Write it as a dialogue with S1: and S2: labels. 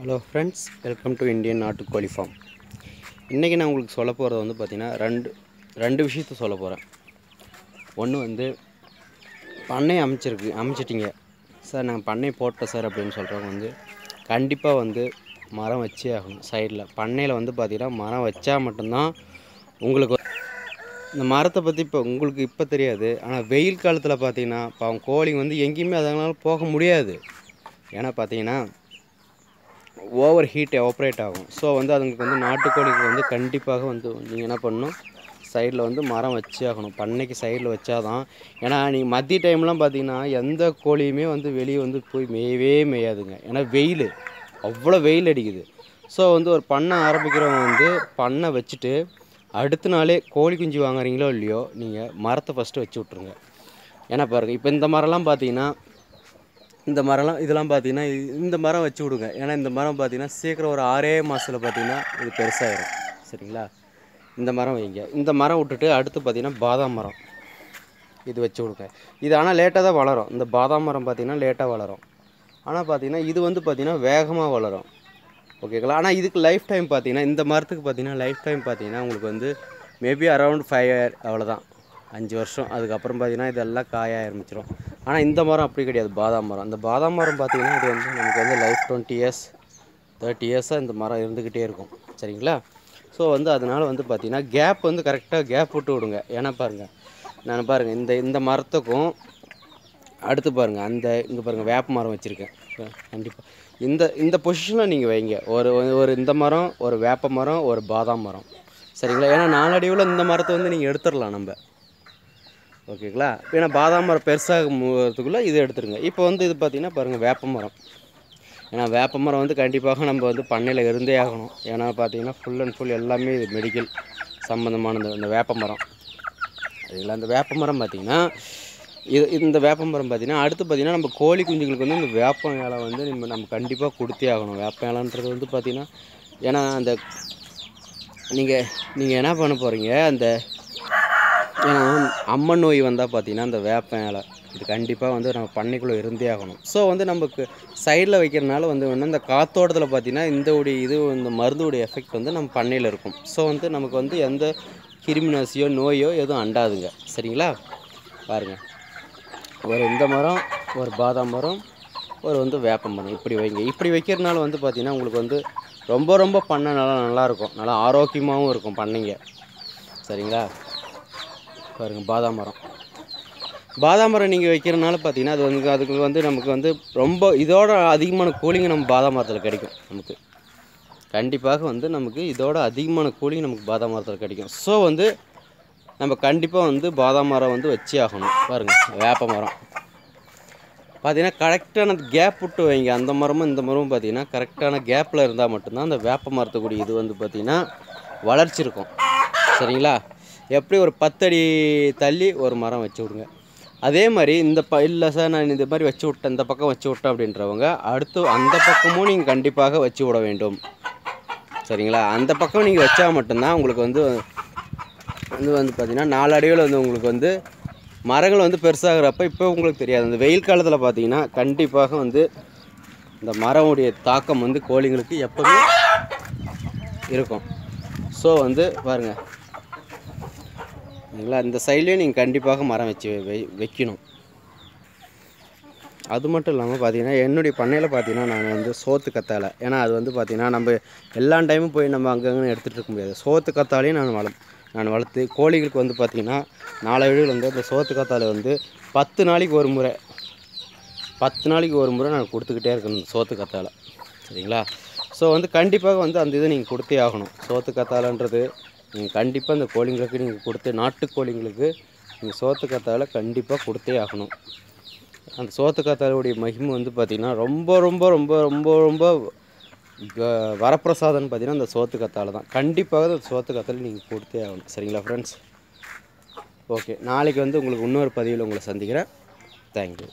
S1: Hello friends welcome to Indian நாட்டுக்கோழி farm இன்றைக்கி நான் உங்களுக்கு சொல்ல போகிறது வந்து பார்த்திங்கன்னா ரெண்டு ரெண்டு விஷயத்த சொல்ல போகிறேன் ஒன்று வந்து பண்ணை அமைச்சிருக்கு அமைச்சிட்டிங்க. சார் நாங்கள் பண்ணை போட்டோம் சார் அப்படின்னு சொல்கிறவங்க வந்து கண்டிப்பாக வந்து மரம் வச்சே ஆகணும் சைடில். பண்ணையில் வந்து பார்த்திங்கன்னா மரம் வச்சா மட்டும்தான் உங்களுக்கு இந்த மரத்தை பற்றி இப்போ உங்களுக்கு இப்போ தெரியாது. ஆனால் வெயில் காலத்தில் பார்த்தீங்கன்னா அவங்க கோழி வந்து எங்கேயுமே அதனால போக முடியாது. ஏன்னா பார்த்தீங்கன்னா ஓவர் ஹீட் ஆப்ரேட் ஆகும். ஸோ வந்து அதுங்களுக்கு வந்து நாட்டுக்கோழிக்கு வந்து கண்டிப்பாக வந்து நீங்கள் என்ன பண்ணணும்? சைடில் வந்து மரம் வச்சே ஆகணும். பண்ணைக்கு சைடில் வச்சாதான். ஏன்னா நீங்கள் மதிய டைம்லாம் பார்த்தீங்கன்னா எந்த கோழியுமே வந்து வெளியே வந்து போய் மேயவே மேயாதுங்க. ஏன்னா வெயில். அவ்வளோ வெயில் அடிக்குது. ஸோ வந்து ஒரு பண்ணை ஆரம்பிக்கிறவங்க வந்து பண்ணை வச்சுட்டு அடுத்த நாளே கோழி குஞ்சு வாங்குறீங்களோ இல்லையோ நீங்கள் மரத்தை ஃபஸ்ட்டு வச்சு விட்ருங்க ஏன்னா பாருங்கள் இப்போ இந்த மரம்லாம் பார்த்தீங்கன்னா இந்த மரம்லாம் இதெல்லாம் பார்த்தீங்கன்னா இந்த மரம் வச்சு விடுங்க. ஏன்னா இந்த மரம் பார்த்தீங்கன்னா சீக்கிரம் ஒரு ஆறே மாதத்தில் பார்த்தீங்கன்னா இது பெருசாகிடும் சரிங்களா? இந்த மரம் வைங்க. இந்த மரம் விட்டுட்டு அடுத்து பார்த்தீங்கன்னா பாதாம் மரம். இது வச்சு விடுங்க. இது ஆனால் லேட்டாக தான் வளரும். இந்த பாதாம் மரம் பார்த்தீங்கன்னா லேட்டாக வளரும். ஆனால் பார்த்திங்கன்னா இது வந்து பார்த்தீங்கன்னா வேகமாக வளரும். ஓகேங்களா ஆனால் இதுக்கு லைஃப் டைம் பார்த்தீங்கன்னா இந்த மரத்துக்கு பார்த்தீங்கன்னா லைஃப் டைம் பார்த்தீங்கன்னா உங்களுக்கு வந்து மேபி அரௌண்ட் ஃபைவ் இயர் அவ்வளோதான் அஞ்சு வருஷம். அதுக்கப்புறம் பார்த்தீங்கன்னா இதெல்லாம் காய ஆரம்பிச்சிடும் ஆனால் இந்த மரம் அப்படி கிடையாது. பாதாம் மரம். அந்த பாதாம் மரம் பார்த்தீங்கன்னா இது வந்து நமக்கு வந்து லைஃப் டுவெண்ட்டி இயர்ஸ் தேர்ட்டி இயர்ஸாக இந்த மரம் இருந்துக்கிட்டே இருக்கும். சரிங்களா? ஸோ வந்து அதனால் வந்து பார்த்திங்கன்னா கேப் வந்து கரெக்டாக கேப் விட்டு விடுங்க. ஏன்னா பாருங்கள் நான் பாருங்கள் இந்த இந்த மரத்துக்கும் அடுத்து பாருங்கள் அந்த இங்கே பாருங்கள் வேப்ப மரம் வச்சுருக்கேன். கண்டிப்பாக இந்த இந்த பொசிஷனில் நீங்கள் வைங்க. ஒரு ஒரு இந்த மரம் ஒரு வேப்ப மரம் ஒரு பாதாம் மரம். சரிங்களா? ஏன்னா நாளடைவில் இந்த மரத்தை வந்து நீங்கள் எடுத்துடலாம் நம்ம. ஓகேங்களா? ஏன்னா பாதாம் மரம் பெருசாக பெருசாகிறதுக்குள்ளே இதை எடுத்துருங்க. இப்போ வந்து இது பார்த்திங்கன்னா பாருங்கள் வேப்ப மரம். ஏன்னா வேப்ப மரம் வந்து கண்டிப்பாக நம்ம வந்து பண்ணையில் இருந்தே ஆகணும். ஏன்னா பார்த்தீங்கன்னா ஃபுல் அண்ட் ஃபுல் எல்லாமே இது மெடிக்கல் சம்மந்தமானது அந்த வேப்ப மரம். அதில் அந்த வேப்ப மரம் பார்த்திங்கன்னா இது இந்த வேப்ப மரம் பார்த்திங்கன்னா அடுத்து பார்த்திங்கன்னா நம்ம கோழி குஞ்சுகளுக்கு வந்து இந்த வேப்ப இலை வந்து நம்ம நம்ம கண்டிப்பாக கொடுத்தே ஆகணும். வேப்ப இலைன்றது வந்து பார்த்திங்கன்னா ஏன்னா அந்த நீங்கள் நீங்கள் என்ன பண்ண போகிறீங்க அந்த ஏன்னா அம்மன் நோய் வந்தால் பார்த்தீங்கன்னா அந்த வேப்ப இலை இது கண்டிப்பாக வந்து நம்ம பண்ணைக்குள்ளே இருந்தே ஆகணும். ஸோ வந்து நமக்கு சைடில் வைக்கிறனால வந்து ஒன்று இந்த காத்தோட்டத்தில் பார்த்தீங்கன்னா இந்த உடைய இது இந்த மருந்துடைய எஃபெக்ட் வந்து நம்ம பண்ணையில் இருக்கும். ஸோ வந்து நமக்கு வந்து எந்த கிருமிநாசியோ நோயோ எதுவும் அண்டாதுங்க. சரிங்களா? பாருங்கள் ஒரு இந்த மரம் ஒரு பாதாம் மரம் ஒரு வந்து வேப்ப மரம். இப்படி வைங்க. இப்படி வைக்கிறதுனால வந்து பார்த்திங்கன்னா உங்களுக்கு வந்து ரொம்ப ரொம்ப பண்ணை நல்லா நல்லாயிருக்கும் நல்லா ஆரோக்கியமாகவும் இருக்கும் பண்ணைங்க. சரிங்களா? பாருங்க பாதாம் மரம். பாதாம் மரம் நீங்கள் வைக்கிறனால பார்த்தீங்கன்னா அது வந்து அதுக்கு வந்து நமக்கு வந்து ரொம்ப இதோட அதிகமான கூலிங் நம்ம பாதாம் மரத்தில் கிடைக்கும் நமக்கு. கண்டிப்பாக வந்து நமக்கு இதோட அதிகமான கூலிங் நமக்கு பாதாம் மரத்தில் கிடைக்கும். ஸோ வந்து நம்ம கண்டிப்பாக வந்து பாதாம் மரம் வந்து வச்சே ஆகணும். பாருங்கள் வேப்ப மரம். பார்த்தீங்கன்னா கரெக்டான கேப் விட்டு வைங்க. அந்த மரமும் இந்த மரமும் பார்த்தீங்கன்னா கரெக்டான கேப்பில் இருந்தால் மட்டும்தான் அந்த வேப்ப மரத்துக்குடி இது வந்து பார்த்திங்கன்னா வளர்ச்சி இருக்கும் சரிங்களா? எப்படி ஒரு பத்தடி தள்ளி ஒரு மரம் வச்சு விடுங்க. அதே மாதிரி இந்த ப இல்லை சார் நான் இந்த மாதிரி வச்சு விட்டேன் இந்த பக்கம் வச்சு விட்டேன் அப்படின்றவங்க அடுத்து அந்த பக்கமும் நீங்கள் கண்டிப்பாக வச்சு விட வேண்டும். சரிங்களா? அந்த பக்கம் நீங்கள் வச்சா மட்டும்தான் உங்களுக்கு வந்து வந்து வந்து பார்த்திங்கன்னா நாலடிவில் வந்து உங்களுக்கு வந்து மரங்கள் வந்து பெருசாகிறப்ப இப்போ உங்களுக்கு தெரியாது. இந்த வெயில் காலத்தில் பார்த்தீங்கன்னா கண்டிப்பாக வந்து இந்த மரமுடைய தாக்கம் வந்து கோழிங்களுக்கு எப்போவுமே இருக்கும். ஸோ வந்து பாருங்கள் சரிங்களா இந்த சைட்லேயும் நீங்கள் கண்டிப்பாக மரம் வச்சு வை வைக்கணும். அது மட்டும் இல்லாமல் பார்த்தீங்கன்னா என்னுடைய பண்ணையில் பார்த்தீங்கன்னா நான் வந்து சோத்து கத்தாழை ஏன்னா அது வந்து பார்த்திங்கன்னா நம்ம எல்லா டைமும் போய் நம்ம அங்கங்கே எடுத்துகிட்டு இருக்க முடியாது. சோத்து கத்தாலையும் நான் வள நான் வளர்த்து கோழிகளுக்கு வந்து பார்த்திங்கன்னா நாலு வீடுகள் வந்து அந்த சோத்து கத்தாழை வந்து பத்து நாளைக்கு ஒரு முறை பத்து நாளைக்கு ஒரு முறை நான் கொடுத்துக்கிட்டே இருக்கணும் இந்த சோத்து கத்தாழை சரிங்களா? ஸோ வந்து கண்டிப்பாக வந்து அந்த இதை நீங்கள் கொடுத்தே ஆகணும். சோத்து கத்தாழைன்றது நீங்கள் கண்டிப்பாக இந்த கோழிங்களுக்கு நீங்கள் கொடுத்து நாட்டு கோழிங்களுக்கு நீங்கள் சோத்துக்காத்தால் கண்டிப்பாக கொடுத்தே ஆகணும். அந்த சோத்துக்காத்தாலுடைய மகிமை வந்து பார்த்திங்கன்னா ரொம்ப ரொம்ப ரொம்ப ரொம்ப ரொம்ப வரப்பிரசாதம்னு பார்த்தீங்கன்னா அந்த சோத்து தான். கண்டிப்பாக அந்த சோத்து நீங்கள் கொடுத்தே ஆகணும். சரிங்களா ஃப்ரெண்ட்ஸ் ஓகே நாளைக்கு வந்து உங்களுக்கு இன்னொரு பதிவில் உங்களை சந்திக்கிறேன். தேங்க்யூ